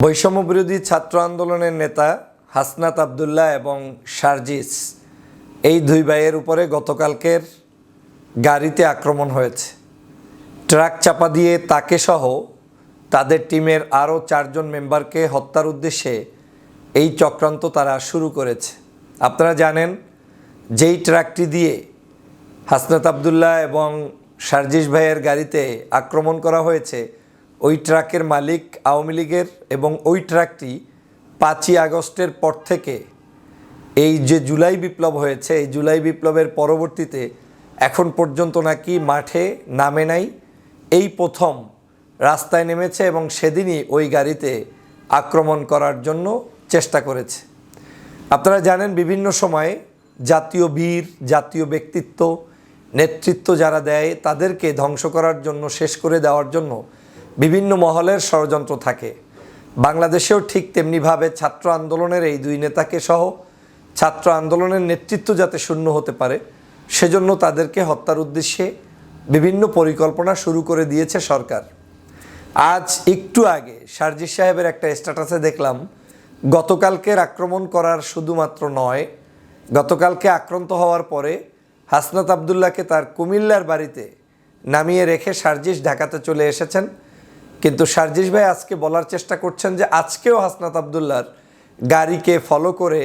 বৈষম্য বিরোধী ছাত্র আন্দোলনের নেতা হাসনাত আবদুল্লাহ এবং শারজিস এই দুই ভাইয়ের উপরে গতকালকের গাড়িতে আক্রমণ হয়েছে। ট্রাক চাপা দিয়ে তাকে সহ তাদের টিমের আরও চারজন মেম্বারকে হত্যার উদ্দেশ্যে এই চক্রান্ত তারা শুরু করেছে। আপনারা জানেন, যেই ট্রাকটি দিয়ে হাসনাত আবদুল্লাহ এবং সার্জিস ভাইয়ের গাড়িতে আক্রমণ করা হয়েছে ওই ট্রাকের মালিক আওয়ামী লীগের এবং ওই ট্রাকটি পাঁচই আগস্টের পর থেকে এই যে জুলাই বিপ্লব হয়েছে, এই জুলাই বিপ্লবের পরবর্তীতে এখন পর্যন্ত নাকি মাঠে নামে নাই। এই প্রথম রাস্তায় নেমেছে এবং সেদিনই ওই গাড়িতে আক্রমণ করার জন্য চেষ্টা করেছে। আপনারা জানেন বিভিন্ন সময়ে জাতীয় বীর, জাতীয় ব্যক্তিত্ব, নেতৃত্ব যারা দেয় তাদেরকে ধ্বংস করার জন্য, শেষ করে দেওয়ার জন্য বিভিন্ন মহলের ষড়যন্ত্র থাকে। বাংলাদেশেও ঠিক তেমনিভাবে ছাত্র আন্দোলনের এই দুই নেতাকে সহ ছাত্র আন্দোলনের নেতৃত্ব যাতে শূন্য হতে পারে, সেজন্য তাদেরকে হত্যার উদ্দেশ্যে বিভিন্ন পরিকল্পনা শুরু করে দিয়েছে সরকার। আজ একটু আগে সার্জিস সাহেবের একটা স্ট্যাটাসে দেখলাম, গতকালকের আক্রমণ করার শুধুমাত্র নয়, গতকালকে আক্রান্ত হওয়ার পরে হাসনাত আবদুল্লাহকে তার কুমিল্লার বাড়িতে নামিয়ে রেখে সার্জিস ঢাকাতে চলে এসেছেন। কিন্তু সার্জিস ভাই আজকে বলার চেষ্টা করছেন যে আজকেও হাসনাত আবদুল্লার গাড়িকে ফলো করে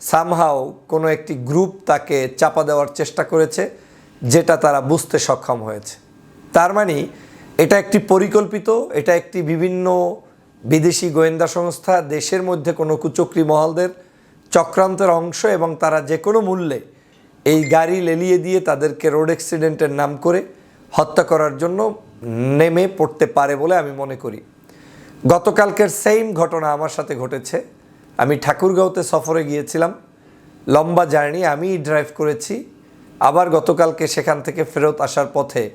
সামহাও কোনো একটি গ্রুপ তাকে চাপা দেওয়ার চেষ্টা করেছে, যেটা তারা বুঝতে সক্ষম হয়েছে। তার মানে এটা একটি পরিকল্পিত, এটা একটি বিভিন্ন বিদেশি গোয়েন্দা সংস্থা, দেশের মধ্যে কোনো কুচক্রি মহলদের চক্রান্তের অংশ এবং তারা যে কোনো মূল্যে এই গাড়ি লেলিয়ে দিয়ে তাদেরকে রোড অ্যাক্সিডেন্টের নাম করে হত্যা করার জন্য নেমে পড়তে পারে বলে আমি মনে করি। গতকালকের সেম ঘটনা আমার সাথে ঘটেছে। আমি ঠাকুরগাঁওতে সফরে গিয়েছিলাম। লম্বা জার্নি আমিই ড্রাইভ করেছি। আবার গতকালকে সেখান থেকে ফেরত আসার পথে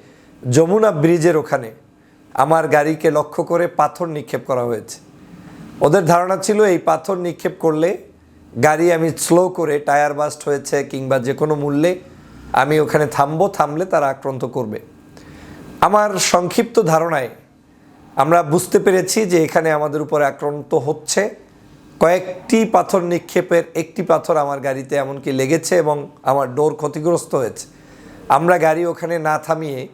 যমুনা ব্রিজের ওখানে আমার গাড়িকে লক্ষ্য করে পাথর নিক্ষেপ করা হয়েছে। ওদের ধারণা ছিল এই পাথর নিক্ষেপ করলে গাড়ি আমি স্লো করে টায়ার বাস্ট হয়েছে কিংবা যে কোনো মূল্যে আমি ওখানে থামবো, থামলে তারা আক্রান্ত করবে। আমার সংক্ষিপ্ত ধারণায় আমরা বুঝতে পেরেছি যে এখানে আমাদের উপরে আক্রান্ত হচ্ছে কয়েকটি পাথর নিক্ষেপের একটি পাথর আমার গাড়িতে এমনকি লেগেছে এবং আমার ডোর ক্ষতিগ্রস্ত হয়েছে। আমরা গাড়ি ওখানে না থামিয়ে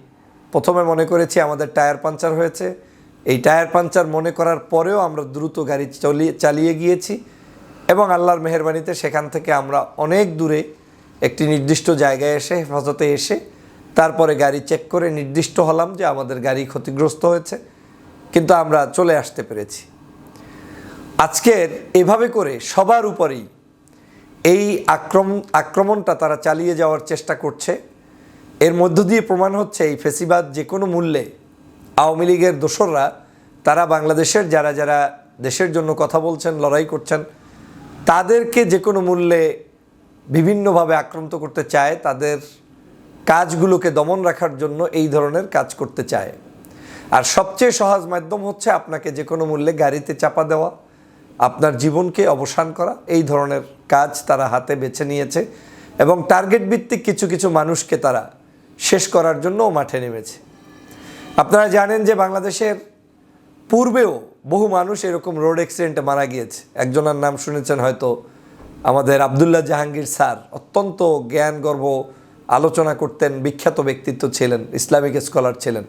প্রথমে মনে করেছি আমাদের টায়ার পাঞ্চার হয়েছে। এই টায়ার পাঞ্চার মনে করার পরেও আমরা দ্রুত গাড়ি চলিয়ে চালিয়ে গিয়েছি এবং আল্লাহর মেহরবানিতে সেখান থেকে আমরা অনেক দূরে একটি নির্দিষ্ট জায়গায় এসে হেফাজতে এসে তারপরে গাড়ি চেক করে নির্দিষ্ট হলাম যে আমাদের গাড়ি ক্ষতিগ্রস্ত হয়েছে, কিন্তু আমরা চলে আসতে পেরেছি। আজকের এভাবে করে সবার উপরেই এই আক্রমণ আক্রমণটা তারা চালিয়ে যাওয়ার চেষ্টা করছে। এর মধ্য দিয়ে প্রমাণ হচ্ছে এই ফেসিবাদ যে কোনো মূল্যে আওয়ামী লীগের দোসররা, তারা বাংলাদেশের যারা যারা দেশের জন্য কথা বলছেন, লড়াই করছেন, তাদেরকে যে কোনো মূল্যে বিভিন্নভাবে আক্রান্ত করতে চায়, তাদের কাজগুলোকে দমন রাখার জন্য এই ধরনের কাজ করতে চায়। আর সবচেয়ে সহজ মাধ্যম হচ্ছে আপনাকে যে কোনো মূল্যে গাড়িতে চাপা দেওয়া, আপনার জীবনকে অবসান করা, এই ধরনের কাজ তারা হাতে বেছে নিয়েছে এবং টার্গেট ভিত্তিক কিছু কিছু মানুষকে তারা শেষ করার জন্যও মাঠে নেমেছে। আপনারা জানেন যে বাংলাদেশের পূর্বেও বহু মানুষ এরকম রোড অ্যাক্সিডেন্টে মারা গিয়েছে। একজনের নাম শুনেছেন হয়তো, আমাদের আবদুল্লাহ জাহাঙ্গীর স্যার, অত্যন্ত জ্ঞান গর্ব আলোচনা করতেন, বিখ্যাত ব্যক্তিত্ব ছিলেন, ইসলামিক স্কলার ছিলেন।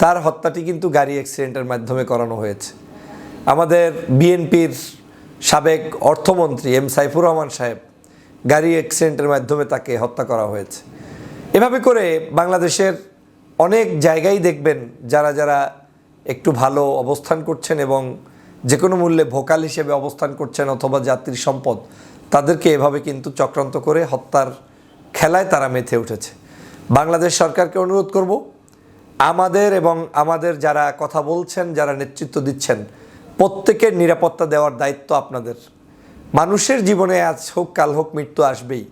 তার হত্যাটি কিন্তু গাড়ি অ্যাক্সিডেন্টের মাধ্যমে করানো হয়েছে। আমাদের বিএনপির সাবেক অর্থমন্ত্রী এম সাইফুর রহমান সাহেব গাড়ি অ্যাক্সিডেন্টের মাধ্যমে তাকে হত্যা করা হয়েছে। এভাবে করে বাংলাদেশের অনেক জায়গায় দেখবেন যারা যারা একটু ভালো অবস্থান করছেন এবং যে কোনো মূল্যে ভোকাল হিসেবে অবস্থান করছেন অথবা জাতির সম্পদ, তাদেরকে এভাবে কিন্তু চক্রান্ত করে হত্যার খেলায় তারা মেতে উঠেছে। বাংলাদেশ সরকারকে অনুরোধ করব, আমাদের এবং আমাদের যারা কথা বলছেন, যারা নেতৃত্ব দিচ্ছেন, প্রত্যেকের নিরাপত্তা দেওয়ার দায়িত্ব আপনাদের। মানুষের জীবনে আজ হোক, কাল হোক, মৃত্যু আসবেই।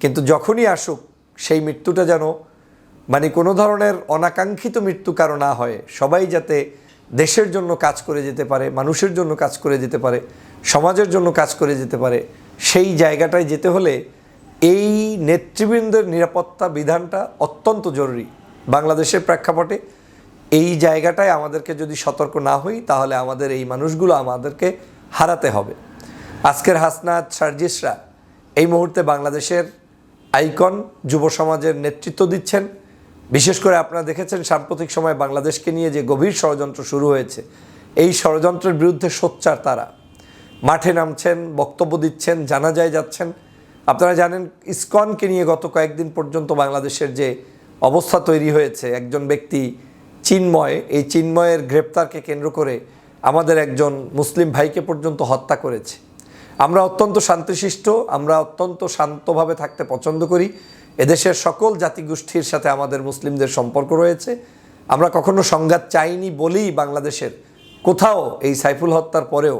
কিন্তু যখনই আসুক, সেই মৃত্যুটা যেন মানে কোনো ধরনের অনাকাঙ্ক্ষিত মৃত্যু কারও না হয়। সবাই যাতে দেশের জন্য কাজ করে যেতে পারে, মানুষের জন্য কাজ করে যেতে পারে, সমাজের জন্য কাজ করে যেতে পারে, সেই জায়গাটায় যেতে হলে এই নেতৃবৃন্দের নিরাপত্তা বিধানটা অত্যন্ত জরুরি বাংলাদেশের প্রেক্ষাপটে। এই জায়গাটায় আমাদেরকে যদি সতর্ক না হই, তাহলে আমাদের এই মানুষগুলো আমাদেরকে হারাতে হবে। আজকের হাসনাত সার্জিসরা এই মুহূর্তে বাংলাদেশের আইকন যুব সমাজের নেতৃত্ব দিচ্ছেন। বিশেষ করে আপনারা দেখেছেন সাম্প্রতিক সময়ে বাংলাদেশকে নিয়ে যে গভীর ষড়যন্ত্র শুরু হয়েছে, এই ষড়যন্ত্রের বিরুদ্ধে সোচ্চার তারা। মাঠে নামছেন, বক্তব্য দিচ্ছেন জানাজায় যাচ্ছেন। আপনারা জানেন ইসকনকে নিয়ে গত কয়েকদিন পর্যন্ত বাংলাদেশের যে অবস্থা তৈরি হয়েছে, একজন ব্যক্তি চিন্ময়, এই চিন্ময়ের গ্রেপ্তারকে কেন্দ্র করে আমাদের একজন মুসলিম ভাইকে পর্যন্ত হত্যা করেছে। আমরা অত্যন্ত শান্তিশিষ্ট, আমরা অত্যন্ত শান্তভাবে থাকতে পছন্দ করি। এদেশের সকল জাতিগোষ্ঠীর সাথে আমাদের মুসলিমদের সম্পর্ক রয়েছে। আমরা কখনো সংঘাত চাইনি বলেই বাংলাদেশের কোথাও এই সাইফুল হত্যার পরেও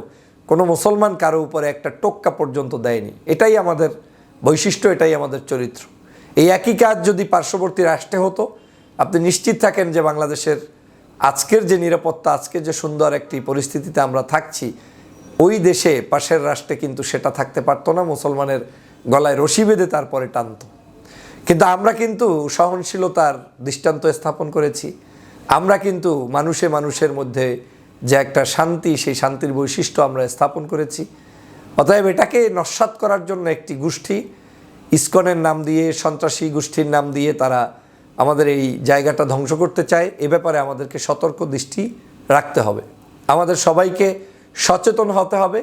কোনো মুসলমান কারও উপরে একটা টোক্কা পর্যন্ত দেয়নি। এটাই আমাদের বৈশিষ্ট্য এটাই আমাদের চরিত্র। এই একই কাজ যদি পার্শ্ববর্তী রাষ্ট্রে হতো, আপনি নিশ্চিত থাকেন যে বাংলাদেশের আজকের যে নিরাপত্তা, আজকের যে সুন্দর একটি পরিস্থিতিতে আমরা থাকছি, ওই দেশে পাশের রাষ্ট্রে কিন্তু সেটা থাকতে পারতো না, মুসলমানের গলায় রশি বেঁধে তারপরে টানতো। কিন্তু আমরা কিন্তু সহনশীলতার দৃষ্টান্ত স্থাপন করেছি। আমরা কিন্তু মানুষে মানুষের মধ্যে যে একটা শান্তি, সেই শান্তির বৈশিষ্ট্য আমরা স্থাপন করেছি। অতএব এটাকে নস্বাত করার জন্য একটি গোষ্ঠী, ইস্কনের নাম দিয়ে, সন্ত্রাসী গোষ্ঠীর নাম দিয়ে তারা আমাদের এই জায়গাটা ধ্বংস করতে চায়। এ ব্যাপারে আমাদেরকে সতর্ক দৃষ্টি রাখতে হবে। আমাদের সবাইকে সচেতন হতে হবে।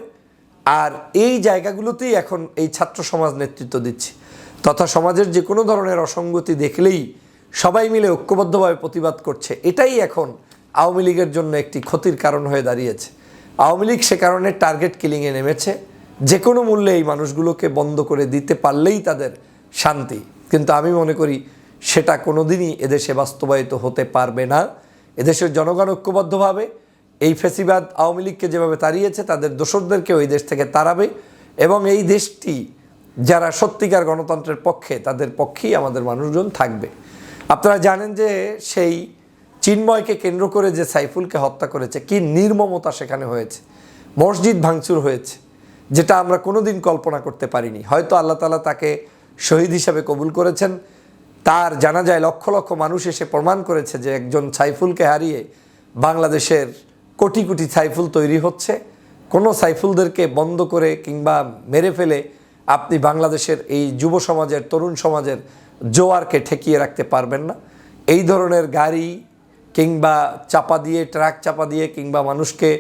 আর এই জায়গাগুলোতেই এখন এই ছাত্র সমাজ নেতৃত্ব দিচ্ছে। তথা সমাজের যে কোনো ধরনের অসঙ্গতি দেখলেই সবাই মিলে ঐক্যবদ্ধভাবে প্রতিবাদ করছে। এটাই এখন আওয়ামী লীগের জন্য একটি ক্ষতির কারণ হয়ে দাঁড়িয়েছে। আওয়ামী লীগ সে কারণে টার্গেট কিলিংয়ে নেমেছে। যে কোনো মূল্যে এই মানুষগুলোকে বন্ধ করে দিতে পারলেই তাদের শান্তি। কিন্তু আমি মনে করি সেটা কোনোদিনই এদেশে বাস্তবায়িত হতে পারবে না। এদেশের জনগণ ঐক্যবদ্ধভাবে এই ফেসিবাদ আওয়ামী লীগকে যেভাবে তাড়িয়েছে, তাদের দোসরদেরকেও এই দেশ থেকে তাড়াবে এবং এই দেশটি যারা সত্যিকার গণতন্ত্রের পক্ষে, তাদের পক্ষেই আমাদের মানুষজন থাকবে। আপনারা জানেন যে সেই চিন্ময়কে কেন্দ্র করে যে সাইফুলকে হত্যা করেছে, কি নির্মমতা সেখানে হয়েছে। মসজিদ ভাঙচুর হয়েছে। যেটা আমরা কোনোদিন কল্পনা করতে পারিনি। হয়তো আল্লাহ তালা তাকে শহীদ হিসাবে কবুল করেছেন। তার জানা যায় লক্ষ লক্ষ মানুষ এসে প্রমাণ করেছে যে একজন সাইফুলকে হারিয়ে বাংলাদেশের কোটি কোটি সাইফুল তৈরি হচ্ছে। কোনো সাইফুলদেরকে বন্ধ করে কিংবা মেরে ফেলে আপনি বাংলাদেশের এই যুব সমাজের, তরুণ সমাজের জোয়ারকে ঠেকিয়ে রাখতে পারবেন না। এই ধরনের গাড়ি কিংবা চাপা দিয়ে, ট্রাক চাপা দিয়ে কিংবা মানুষকে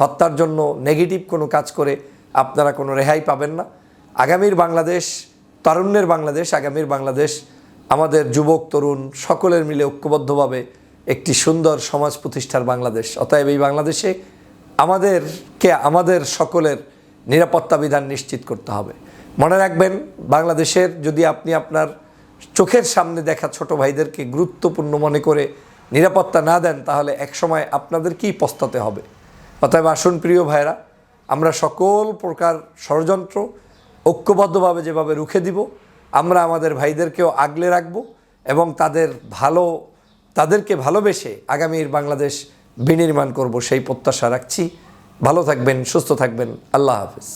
হত্যার জন্য নেগেটিভ কোনো কাজ করে আপনারা কোনো রেহাই পাবেন না। আগামীর বাংলাদেশ, তারুণ্যের বাংলাদেশ, আগামীর বাংলাদেশ আমাদের যুবক, তরুণ সকলের মিলে ঐক্যবদ্ধভাবে একটি সুন্দর সমাজ প্রতিষ্ঠার বাংলাদেশ। অতএব এই বাংলাদেশে আমাদেরকে, আমাদের সকলের নিরাপত্তা বিধান নিশ্চিত করতে হবে। মনে রাখবেন, বাংলাদেশের যদি আপনি আপনার চোখের সামনে দেখা ছোট ভাইদেরকে গুরুত্বপূর্ণ মনে করে নিরাপত্তা না দেন, তাহলে একসময় আপনাদেরকেই পস্তাতে হবে। অতএব আসুন প্রিয় ভাইরা আমরা সকল প্রকার ষড়যন্ত্র ঐক্যবদ্ধভাবে যেভাবে রুখে দিব, আমরা আমাদের ভাইদেরকেও আগলে রাখব এবং তাদের ভালো, তাদেরকে ভালোবেসে আগামীর বাংলাদেশ বিনির্মাণ করব সেই প্রত্যাশা রাখছি। ভালো থাকবেন, সুস্থ থাকবেন। আল্লাহ হাফিজ।